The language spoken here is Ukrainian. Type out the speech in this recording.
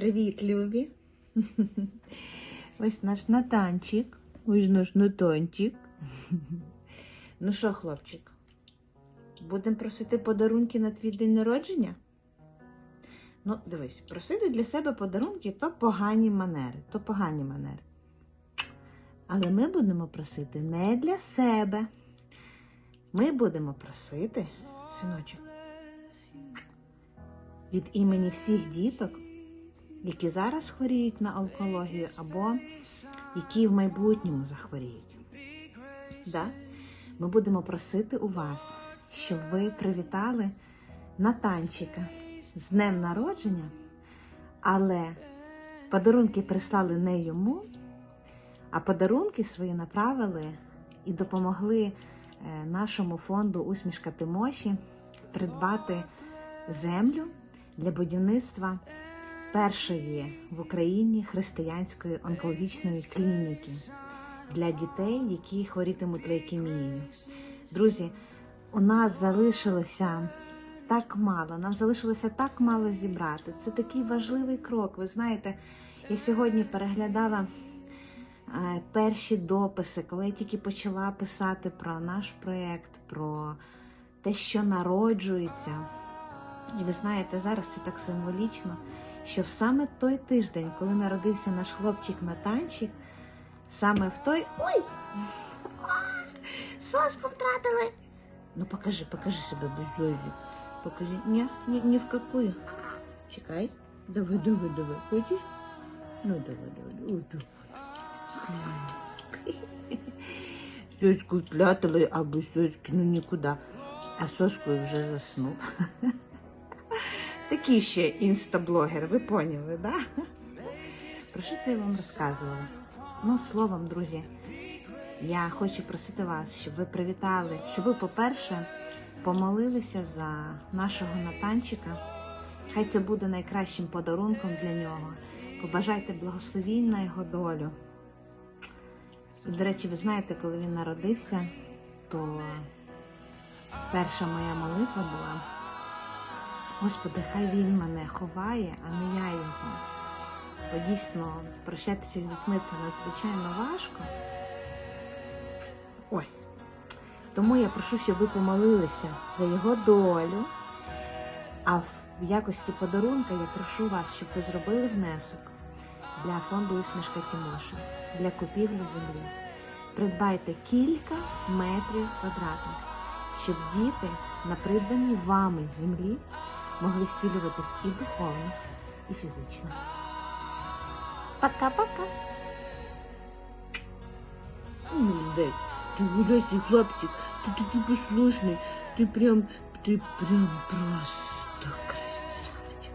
Привіт, Любі. Ось наш Натанчик. Ось наш Натанчик. Ну що, хлопчик, будемо просити подарунки на твій день народження? Ну, дивись, просити для себе подарунки то погані манери, то погані манери. Але ми будемо просити не для себе. Ми будемо просити, синочок, від імені всіх діток, які зараз хворіють на онкологію, або які в майбутньому захворіють. Да? Ми будемо просити у вас, щоб ви привітали Натанчика з днем народження, але подарунки прислали не йому, а подарунки свої направили і допомогли е, нашому фонду Усмішка Тимоші придбати землю для будівництва першої в Україні християнської онкологічної клініки для дітей, які хворітимуть лейкемією. Друзі, у нас залишилося так мало, нам залишилося так мало зібрати. Це такий важливий крок. Ви знаєте, я сьогодні переглядала е, перші дописи, коли я тільки почала писати про наш проєкт, про те, що народжується. І ви знаєте, зараз це так символічно, що саме той тиждень, коли народився наш хлопчик Натанчик, саме в той. Ой! Соску втратили! Ну покажи, покажи себе без сльозів. Покажи. Ні, ні, ні в какую. Чекай. Давай, давай, давай. Хочеш? Ну давай, давай. Ой, давай. Соську втратили, а без соськи ну нікуди. А соскою вже заснув. Такий ще інстаблогер, ви поняли, да? Про що це я вам розказувала? Ну, словом, друзі, я хочу просити вас, щоб ви привітали, щоб ви, по-перше, помолилися за нашого Натанчика. Хай це буде найкращим подарунком для нього. Побажайте благословінь на його долю. І, до речі, ви знаєте, коли він народився, то перша моя молитва була. Господи, хай він мене ховає, а не я його. Бо дійсно прощатися з дітьми це надзвичайно важко. Ось. Тому я прошу, щоб ви помолилися за його долю. А в якості подарунка я прошу вас, щоб ви зробили внесок для фонду усмішка Тімоша, для купівлі землі. Придбайте кілька метрів квадратних, щоб діти на придбаній вами землі могли стілюватись і духовно, і фізично. Пока-пока. Молодець, ти гуляйся, хлопчик, ти такий послушний, ти прям, ти прям просто красавчик.